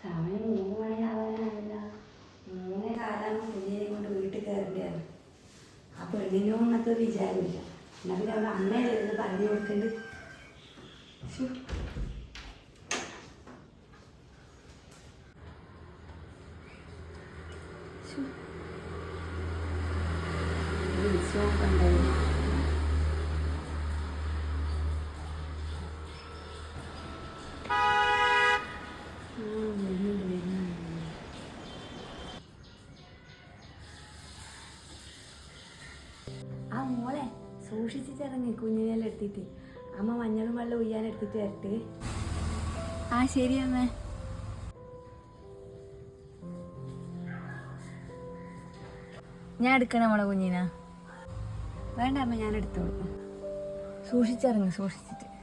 സമയം മൂന്ന് മണിയാവാനാവില്ല മൂന്നേ കാലാകുമ്പോൾ കുഞ്ഞിനെ കൊണ്ട് വീട്ടിൽ കയറേണ്ടതാണ് ആ പെണ്ണിനും എന്നൊക്കെ വിചാരമില്ല എന്നാൽ പിന്നെ അവിടെ അമ്മയല്ലേ പറഞ്ഞു കൊടുക്കണ്ട് ശ്ശോ. ശ്ശോ. ഒരു ഉത്സവമൊക്കെ ഉണ്ടായിരുന്നു ആ, വരുന്നുണ്ട്, വരുന്നുണ്ട്. ആ മോളെ സൂക്ഷിച്ചിട്ടിറങ്ങി കുഞ്ഞിനെല്ലാം എടുത്തിട്ട്. അമ്മ മഞ്ഞളും വെള്ളം ഉയ്യാൻ എടുത്തിട്ട് വരട്ടെ. ആ ശരി അമ്മേ. ഞാൻ എടുക്കണേ നമ്മളെ കുഞ്ഞിനാ. വേണ്ട അമ്മ ഞാൻ എടുത്തോളൂ. സൂക്ഷിച്ചിറങ്ങി സൂക്ഷിച്ചിട്ട്.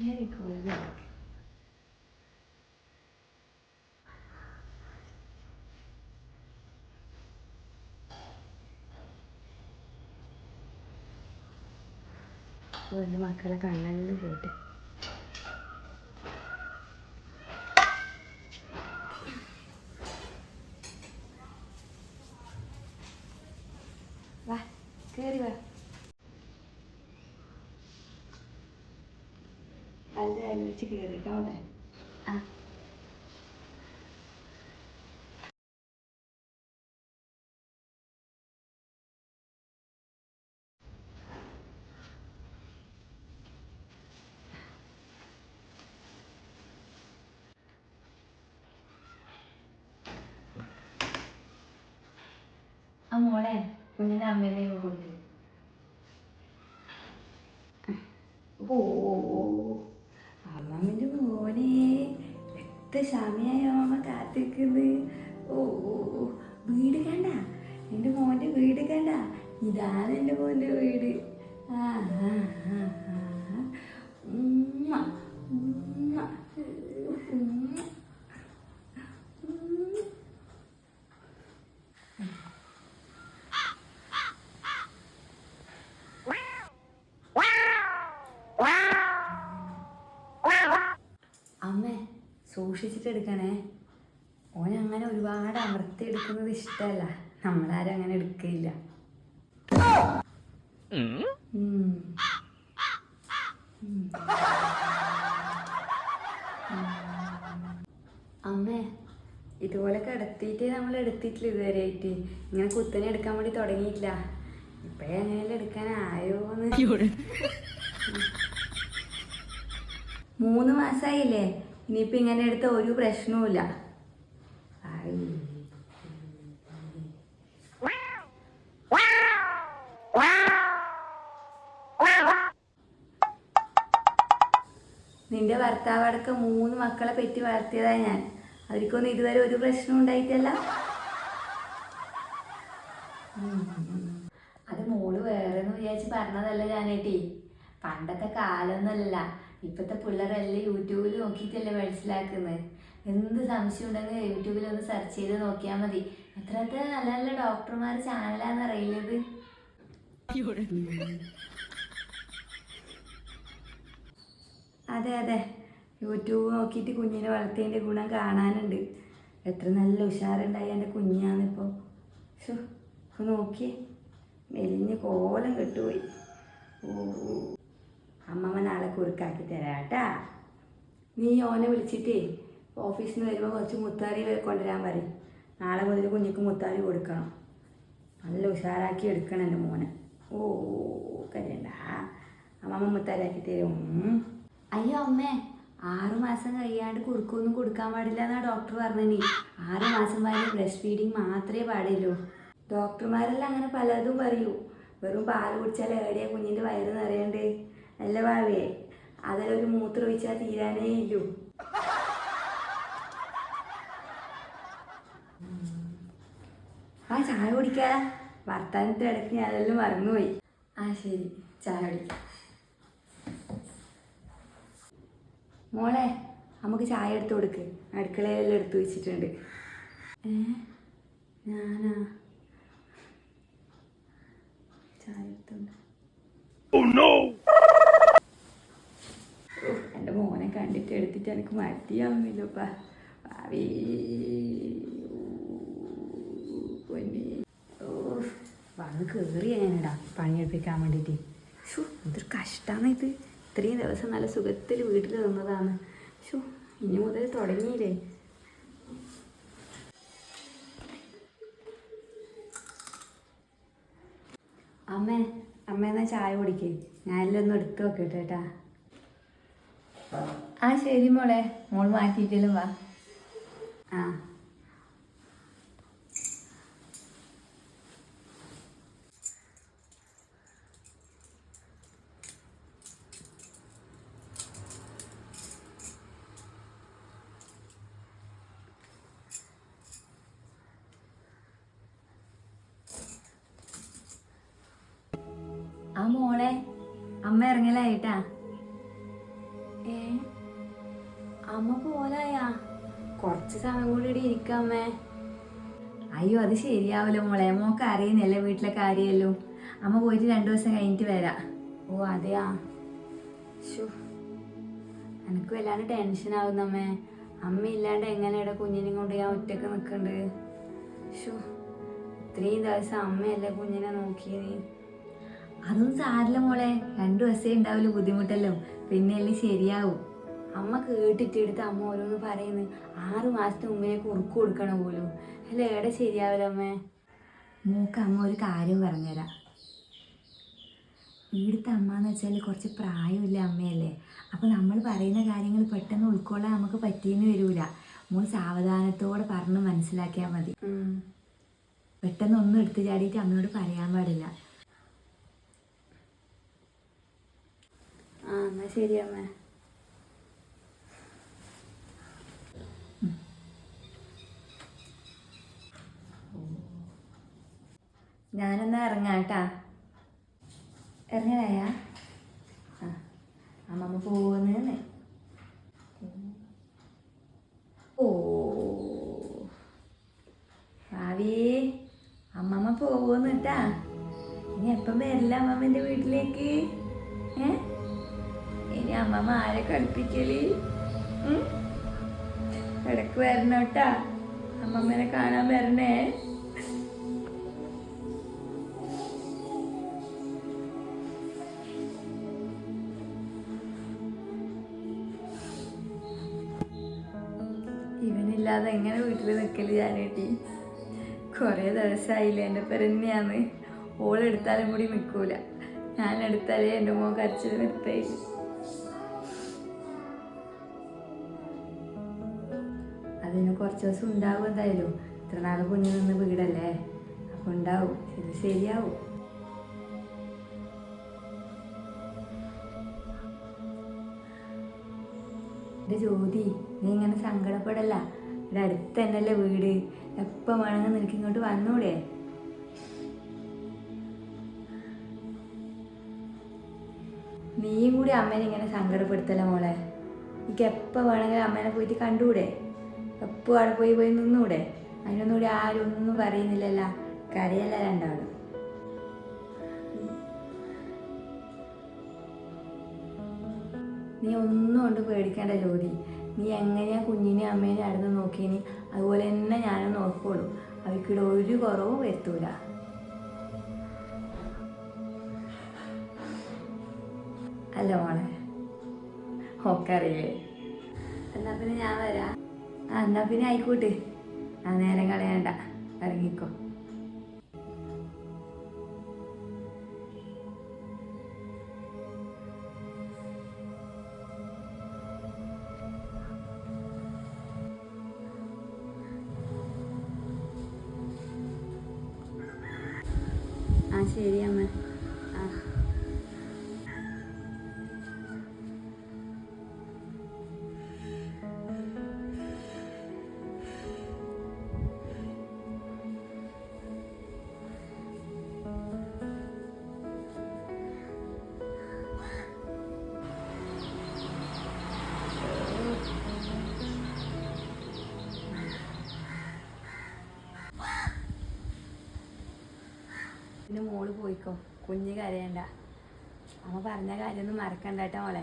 Very good. ഒരു മക്കളെ കണ്ണലിൽ പോയിട്ട് വാ കേറി വാ വെച്ച് കയറിട്ടോ അവിടെ. ആ. ആ മോളെ കുഞ്ഞിന്റെ അമ്മേനെ കൊണ്ട് ഓ. മോനെ എത്ര സമയമായോ അമ്മ കാത്തിരിക്കുന്നത് ഓ സൂക്ഷിച്ചിട്ട് എടുക്കണേ ഓൻ അങ്ങനെ ഒരുപാട് അമർത്തി എടുക്കുന്നത് ഇഷ്ടമല്ല നമ്മളാരും അങ്ങനെ എടുക്കില്ല. അമ്മേ ഇതുപോലെ കിടത്തിയിട്ടേ നമ്മൾ എടുത്തിട്ടില്ല ഇതുവരെ ആയിട്ട്. ഇങ്ങനെ കുത്തനെ എടുക്കാൻ വേണ്ടി തുടങ്ങിയിട്ടില്ല. ഇപ്പഴേ എങ്ങനെയല്ലേ എടുക്കാനായോന്ന് മൂന്ന് മാസമായില്ലേ ഇനിയിപ്പോൾ ഇങ്ങനെ എടുത്ത ഒരു പ്രശ്നവുമില്ല. നിന്റെ ഭർത്താവ് അടക്കം മൂന്ന് മക്കളെ പെറ്റി വളർത്തിയതാ ഞാൻ. അവർക്കൊന്നും ഇതുവരെ ഒരു പ്രശ്നം ഉണ്ടായിട്ടല്ല. അത് മോൾ വേറെ എന്ന് വിചാരിച്ച് പറഞ്ഞതല്ല ഞാനേട്ടി പണ്ടത്തെ കാലമൊന്നുമല്ല ഇപ്പോഴത്തെ പിള്ളേരെല്ലാം യൂട്യൂബിൽ നോക്കിയിട്ടല്ലേ മനസ്സിലാക്കുന്നത് എന്ത് സംശയം ഉണ്ടെങ്കിൽ യൂട്യൂബിൽ ഒന്ന് സെർച്ച് ചെയ്ത് നോക്കിയാൽ മതി. എത്രത്തെ നല്ല നല്ല ഡോക്ടർമാർ ചാനലാന്ന് അറിയുന്നത് അതെ അതെ. യൂട്യൂബ് നോക്കിയിട്ട് കുഞ്ഞിനെ വളർത്തിയതിന്റെ ഗുണം കാണാനുണ്ട്. എത്ര നല്ല ഉഷാറുണ്ടായി എന്റെ ഇപ്പൊ. നോക്കിയേ. മെലിഞ്ഞ് കോലം കെട്ടുപോയി. ഓ. അമ്മമ്മ നാളെ കുറുക്കാക്കി തരാട്ടാ. നീ ഓനെ വിളിച്ചിട്ട് ഓഫീസിൽ നിന്ന് വരുമ്പോൾ കുറച്ച് മുത്താരി കൊണ്ടുവരാൻ പറയും. നാളെ മുതൽ കുഞ്ഞിക്ക് മുത്താരി കൊടുക്കണം. നല്ല ഉഷാറാക്കി എടുക്കണം എന്റെ മോനെ. ഓ കരയണ്ട. അമ്മമ്മ മുത്താരിയാക്കി തരും. അയ്യോ അമ്മേ ആറു മാസം കഴിയാണ്ട് കുറുക്കൊന്നും കൊടുക്കാൻ പാടില്ല എന്നാ ഡോക്ടർ പറഞ്ഞനി ആറു മാസം വരെ ബ്രസ്റ്റ് ഫീഡിങ് മാത്രമേ പാടില്ലോ ഡോക്ടർമാരെല്ലാം അങ്ങനെ പലതും പറയൂ. വെറും പാൽ കുടിച്ചാൽ എവിടെയാ കുഞ്ഞിന്റെ വയറ് നിറയണ്ടേ? അല്ല ഭാവേ അതിലൊരു മൂത്രം ഒഴിച്ചാൽ തീരാനേ ഇല്ലൂ. ആ ചായ കുടിക്കാ. വർത്താനത്തെ ഇടയ്ക്ക് ഞാനെല്ലാം മറന്നുപോയി. ആ ശരി ചായ കുടിക്കാം. മോളെ നമുക്ക് ചായ എടുത്ത് കൊടുക്ക്. അടുക്കളയിലെല്ലാം എടുത്തു വെച്ചിട്ടുണ്ട്. ഏ ഞാനാ? ചായ എടുത്തുണ്ട്. ഉഫ്, എന്റെ മോനെ കണ്ടിട്ട് എടുത്തിട്ട് എനിക്ക് മടിയാവുന്നില്ലപ്പാ ഭാവി പണി വന്ന് കയറിയ ഞാനിടാ. പണിയെടുപ്പിക്കാൻ വേണ്ടിയിട്ട്. ഷു എന്തൊരു കഷ്ടമാണ് ഇത്. ഇത്രയും ദിവസം നല്ല സുഖത്തിൽ വീട്ടിൽ നിന്നതാണ്. ഷോ ഇനി മുതൽ തുടങ്ങിയില്ലേ? അമ്മേ അമ്മ എന്നാ ചായ കുടിക്കേ? ഞാനെല്ലാം ഒന്ന് എടുത്തു നോക്കട്ടെ കേട്ടാ. ആ ശരി മോളെ. മോൾ മാറ്റിയിട്ടല്ലോ വാ. ആ. ആ മോളെ അമ്മ ഇറങ്ങലായിട്ടാ. അമ്മ പോലായാ. കുറച്ച് സമയം കൂടി ഇവിടെ ഇരിക്കാമേ അയ്യോ അത് ശരിയാവല്ലോ മോളെ. മോക്ക് അറിയുന്നില്ല വീട്ടിലെ കാര്യമല്ലോ. അമ്മ പോയിട്ട് രണ്ടു ദിവസം കഴിഞ്ഞിട്ട് വരാ. ഓ അതെയാ? ഷു എനിക്ക് വല്ലാണ്ട് ടെൻഷൻ ആവുന്നമ്മേ അമ്മ. ഇല്ലാണ്ട് എങ്ങനെയാണ് കുഞ്ഞിനെയും കൊണ്ട് ഞാൻ ഒറ്റയ്ക്ക് നിൽക്കണ്ട് ഷോ ഇത്രയും ദിവസം അമ്മയല്ലേ കുഞ്ഞിനെ നോക്കിയത് അതൊന്നും സാരില്ല മോളെ. രണ്ടു ദിവസമേ ഉണ്ടാവില്ല ബുദ്ധിമുട്ടല്ലോ. പിന്നെ എല്ലാം ശരിയാവും. അമ്മ കേട്ടിട്ടെടുത്ത് അമ്മ ഓരോന്ന് പറയുന്നു. ആറ് മാസത്തിന് മുമ്പിനെ കുറുക്ക് കൊടുക്കണം പോലും. അല്ല എവിടെ ശരിയാവില്ല അമ്മേ. മൂക്ക് അമ്മ ഒരു കാര്യം പറഞ്ഞുതരാം. ഇവിടുത്തെ അമ്മ എന്ന് വെച്ചാൽ കുറച്ച് പ്രായമില്ല അമ്മയല്ലേ. അപ്പോൾ നമ്മൾ പറയുന്ന കാര്യങ്ങൾ പെട്ടെന്ന് ഉൾക്കൊള്ളാൻ നമുക്ക് പറ്റിയെന്ന് വരൂല. മോൾ സാവധാനത്തോടെ പറഞ്ഞ് മനസ്സിലാക്കിയാൽ മതി. പെട്ടെന്ന് ഒന്നും എടുത്തു ചാടിയിട്ട് അമ്മയോട് പറയാൻ പാടില്ല. ആ എന്നാ ശരി അമ്മേ. ഞാനെന്നാ ഇറങ്ങാം കേട്ടാ. ഇറങ്ങാനായാ ആ അമ്മമ്മ പോകുന്നേന്ന് ഓ ഭാവി അമ്മമ്മ പോകുന്നു കേട്ടാ. ഇനി എപ്പം വരില്ല അമ്മമ്മന്റെ വീട്ടിലേക്ക്? ഏ? ഇനി അമ്മമ്മ ആരെ കളിപ്പിക്കൽ? ഇടയ്ക്ക് വരണം കേട്ടാ. അമ്മമ്മനെ കാണാൻ വരണേ. ഇവനില്ലാതെ എങ്ങനെ വീട്ടിൽ നിൽക്കൽ ഞാനേട്ടി കുറേ ദിവസമായില്ലേ എന്റെ പെരന്നെയാന്ന് ഓളെടുത്താലും കൂടി നിൽക്കൂല ഞാൻ എടുത്താലേ എന്റെ മോൻ കരച്ചിൽ നിർത്തേയില്ല അതിന് കുറച്ച് ദിവസം ഉണ്ടാവും എന്തായാലും. ഇത്ര നാൾ കുഞ്ഞു നിന്ന് വീടല്ലേ? അപ്പോൾ ഉണ്ടാവും. ഇത് ശരിയാവും. എന്റെ ജ്യോതി നീ ഇങ്ങനെ സങ്കടപ്പെടല്ല. ഇവിടെ അടുത്ത് തന്നെയല്ലേ വീട്? എപ്പം വേണമെങ്കിൽ നിനക്ക് ഇങ്ങോട്ട് വന്നൂടെ? നീയും കൂടി അമ്മേനെ ഇങ്ങനെ സങ്കടപ്പെടുത്തല്ല മോളെ? എനിക്ക് എപ്പോൾ വേണമെങ്കിലും അമ്മേനെ പോയിട്ട് കണ്ടുകൂടെ? എപ്പോൾ അവിടെ പോയി പോയി നിന്നൂടെ? അതിനൊന്നും കൂടി ആരും ഒന്നും പറയുന്നില്ലല്ല. കരയല്ല രണ്ടാളും. നീ ഒന്നും കൊണ്ട് പേടിക്കേണ്ട ജോലി. നീ എങ്ങനെയാ കുഞ്ഞിനെ അമ്മേനെ അടുത്ത് നോക്കിയിനി അതുപോലെ തന്നെ ഞാനും നോക്കുള്ളൂ അവർക്കിടെ ഒരു കുറവും വരുത്തൂല. അല്ല മോളെ ഒക്കെ അറിയില്ലേ? എന്നാ പിന്നെ ഞാൻ വരാം. ആ എന്നാ പിന്നെ ആയിക്കോട്ടെ. ആ നേരം കളയണ്ട. ഇറങ്ങിക്കോ. ശരി അമ്മ പിന്നെ മോൾ പോയിക്കോ. കുഞ്ഞ് കരയണ്ട. അമ്മ പറഞ്ഞ കാര്യമൊന്നും മറക്കണ്ട കേട്ടോ മോളെ.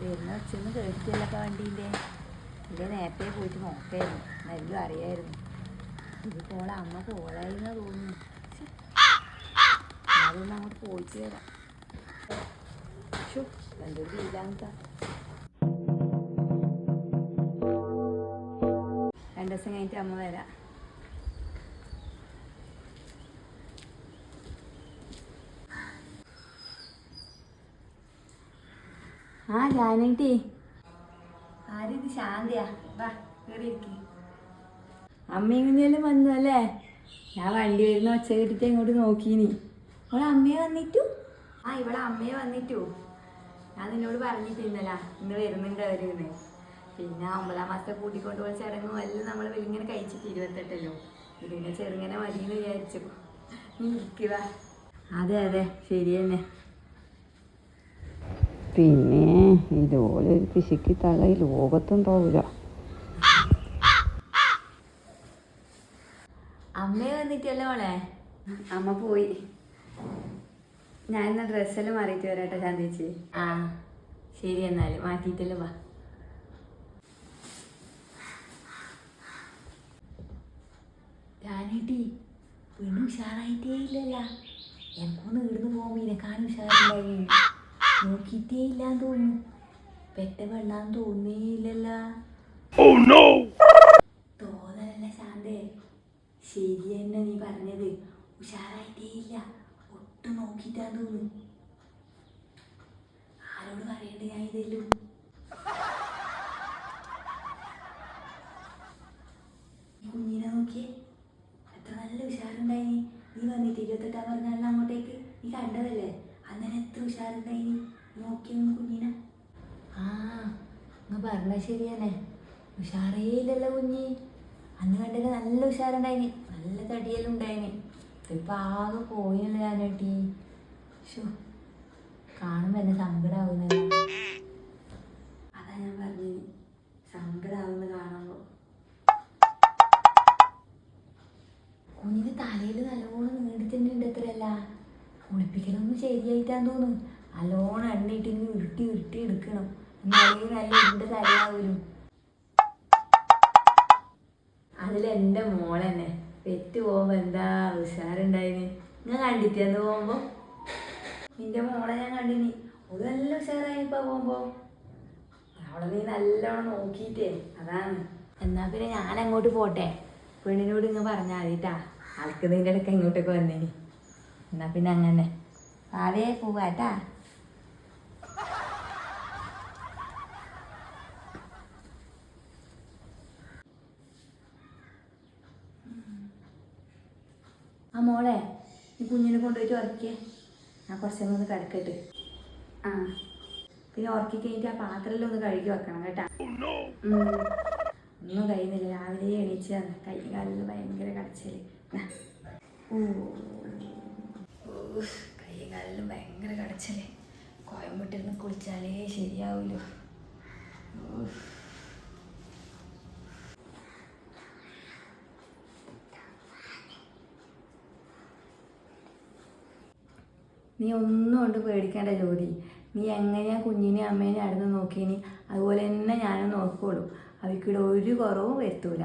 വരുന്ന ഒച്ചൊന്ന് കേട്ടില്ലൊക്കെ വണ്ടീന്റെ ഇവിടെ നേരത്തെ പോയിട്ട് നോക്കായിരുന്നു. നല്ല അറിയായിരുന്നു ഇത് പോളെ അമ്മ പോളായിരുന്ന തോന്നുന്നു. അതൊന്നും അങ്ങോട്ട് പോയിട്ട് വരാം. എന്തൊരു വീലാന്താ ദിവസം കഴിഞ്ഞിട്ട് അമ്മ വരാം. ആ ജാനേട്ടി ആരിത് ശാന്തിയാ. വാ കയറിയിരിക്കും അമ്മയും കുഞ്ഞെല്ലാം വന്നു അല്ലേ? ഞാൻ വണ്ടി വരുന്ന ഒച്ച കിട്ടിട്ട് ഇങ്ങോട്ട് നോക്കീനി. അവളെ അമ്മയെ വന്നിട്ടു? ആ ഇവിടെ അമ്മയെ വന്നിട്ടു. ഞാൻ നിന്നോട് പറഞ്ഞിട്ടിരുന്നല്ല ഇന്ന് വരുന്നുണ്ട് അവരുന്ന് പിന്നെ ഒമ്പതാം മാസത്തെ കൂട്ടിക്കൊണ്ട് പോയ ചടങ്ങും എല്ലാം നമ്മൾ വലിങ്ങനെ കഴിച്ചിട്ട് ഇരുപത്തെട്ടല്ലോ പിന്നെ ചെറുങ്ങനെ മതിയെന്ന് വിചാരിച്ചു. ഇരിക്കുക അതെ അതെ ശരി തന്നെ. പിന്നെ ഇതുപോലെ ഒരു പിശുക്കി തള്ള ഈ ലോകത്തുണ്ടാവില്ല അമ്മയെ വന്നിട്ടല്ലേ മോളെ? അമ്മ പോയി. ഞാൻ ഇന്ന് ഡ്രസ്സെല്ലാം മാറിയിട്ട് വരാട്ടോ ചാന്തിച്ച് ആ ശരി എന്നാൽ മാറ്റിയിട്ടല്ലേ വാ. ഞാനേട്ടി പെണ്ണു ഉഷാറായിട്ടേ ഇല്ലല്ല എപ്പോന്ന് ഇവിടുന്ന് പോകുമ്പോ ഇനക്കാനും ഉഷാറുണ്ടായി. നോക്കിയിട്ടേ ഇല്ലാന്ന് തോന്നുന്നു പെറ്റ വെള്ളാന്ന് തോന്നേ ഇല്ലല്ല തോന്നലല്ല ശാന്തേ. ശരി തന്നെ നീ പറഞ്ഞത്. ഉഷാറായിട്ടേ ഇല്ല ഒട്ടും നോക്കിയിട്ടാ തോന്നുന്നു. ആരോട് പറയണ്ടേ ഞാൻ ഇതല്ലോ? കുഞ്ഞിനെ നോക്കിയേ. നല്ല ഉഷാറുണ്ടായിനി നീ വന്നിട്ട് ഇരുപത്തെട്ടാം പറഞ്ഞാലും അങ്ങോട്ടേക്ക്. നീ കണ്ടതല്ലേ? അന്നേരം എത്ര ഉഷാറുണ്ടായിനി നോക്കിയൊന്ന് കുഞ്ഞിനെ. ആ അങ്ങ് പറഞ്ഞ ശരിയാണ്. ഉഷാറേ ഇല്ലല്ലോ കുഞ്ഞി. അന്ന് കണ്ടത് നല്ല ഉഷാറുണ്ടായിനി. നല്ല തടിയെല്ലാം ഉണ്ടായിനി ഇപ്പൊ ആകെ പോയല്ലോ ഞാനേട്ടി. ഷോ കാണുമ്പോ എന്നെ സങ്കടാവുന്നല്ല അതാ ഞാൻ പറഞ്ഞത്. സങ്കടാവുന്ന കാണുമ്പോ. കുഞ്ഞിന് തലയിൽ നല്ലോണം നീണ്ടിട്ടുണ്ട് എത്രയല്ല. കുളിപ്പിക്കലൊന്നും ശരിയായിട്ടാന്ന് തോന്നുന്നു. നല്ലോണം എണ്ണയിട്ട് ഇങ്ങനെ ഉരുട്ടി ഉരുട്ടി എടുക്കണം. എന്നാലേ നല്ല ഇരുണ്ട തലയാവൂലും. അതിൽ എന്റെ മോളെന്നെ പെറ്റ് പോകുമ്പോ എന്താ ഉഷാറുണ്ടായിന്? ഞാൻ കണ്ടിട്ടാന്ന് പോകുമ്പോ? നിന്റെ മോളെ ഞാൻ കണ്ടിനി. ഒരു നല്ല ഉഷാറായി ഇപ്പൊ പോകുമ്പോ. അവളെ നീ നല്ലോണം നോക്കിയിട്ടേ. അതാണ്. എന്നാ പിന്നെ ഞാൻ അങ്ങോട്ട് പോട്ടെ. പെണ്ണിനോട് ഇങ്ങ് പറഞ്ഞാൽ മതിട്ടാ. ആൾക്ക് നിന്റെ ഇടയ്ക്ക് ഇങ്ങോട്ടേക്ക് വന്നേനി എന്നാ പിന്നെ അങ്ങനെ. അതേ പോവാട്ടാ. ആ മോളെ ഈ കുഞ്ഞിനെ കൊണ്ടുപോയിട്ട് ഉറക്കിയേ. ഞാൻ കുറച്ചു ഒന്ന് കിടക്കട്ട്. ആ. പിന്നെ ഉറക്കി കഴിഞ്ഞിട്ട് ആ പാത്രമെല്ലാം ഒന്ന് കഴുകി വെക്കണം കേട്ടാ. ഉം. ഒന്നും കഴിയുന്നില്ല. രാവിലെ എണീച്ചാണ് കൈ കാലിൽ ഭയങ്കര കടച്ചിൽ കൈ കാലിലും ഭയങ്കര കടച്ചല്ലേ കോയമ്പട്ടിരുന്ന് കുളിച്ചാലേ ശരിയാവൂലോ. നീ ഒന്നും കൊണ്ട് പേടിക്കേണ്ട ജോലി നീ എങ്ങനെയാ കുഞ്ഞിനെ അമ്മേനെ അടുന്ന് നോക്കിനി അതുപോലെ തന്നെ ഞാനും നോക്കുള്ളൂ അവയ്ക്കിടെ ഒരു കുറവും വരുത്തൂല.